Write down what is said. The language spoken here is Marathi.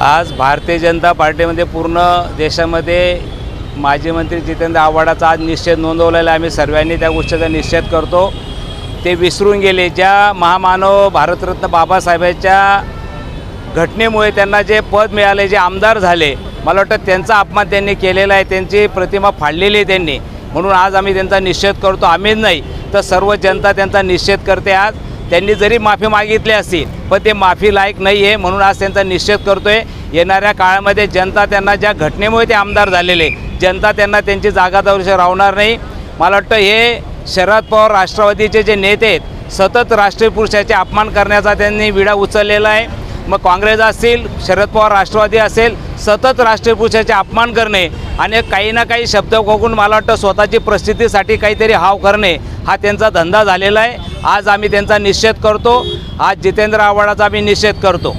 आज भारतीय जनता पार्टीमध्ये पूर्ण देशामध्ये माजी मंत्री जितेंद्र आव्हाडाचा आज निश्चय नोंदवलेला आहे. आम्ही सर्वांनी त्या गोष्टीचा निषेध करतो. ते विसरून गेले. ज्या महामानव भारतरत्न बाबासाहेबांच्या घटनेमुळे त्यांना जे पद मिळाले जे आमदार झाले मला वाटतं त्यांचा अपमान त्यांनी केलेला आहे त्यांची प्रतिमा फाडलेली आहे त्यांनी. म्हणून आज आम्ही त्यांचा निषेध करतो. आम्हीच नाही तर सर्व जनता त्यांचा निषेध करते आज. त्यांनी जरी माफी मागितली असतील पण ते माफी लायक नाही आहे म्हणून आज त्यांचा निषेध करतोय. येणाऱ्या काळामध्ये जनता त्यांना ज्या घटनेमुळे ते आमदार झालेले जनता त्यांना त्यांची जागा दौरशी राहणार नाही. मला वाटतं हे शरद पवार राष्ट्रवादीचे जे नेते आहेत सतत राष्ट्रीय पुरुषाचे अपमान करण्याचा त्यांनी विडा उचललेला आहे. मग काँग्रेस असतील शरद पवार राष्ट्रवादी असेल सतत राष्ट्रीय पुरुषाचे अपमान करणे आणि काही ना काही शब्द खोकून मला वाटतं स्वतःची प्रसिद्धीसाठी काहीतरी हाव करणे हा त्यांचा धंदा झालेला आहे. आज आम्ही त्यांचा निषेध करतो. आज जितेंद्र आव्हाडाचा आम्ही निषेध करतो.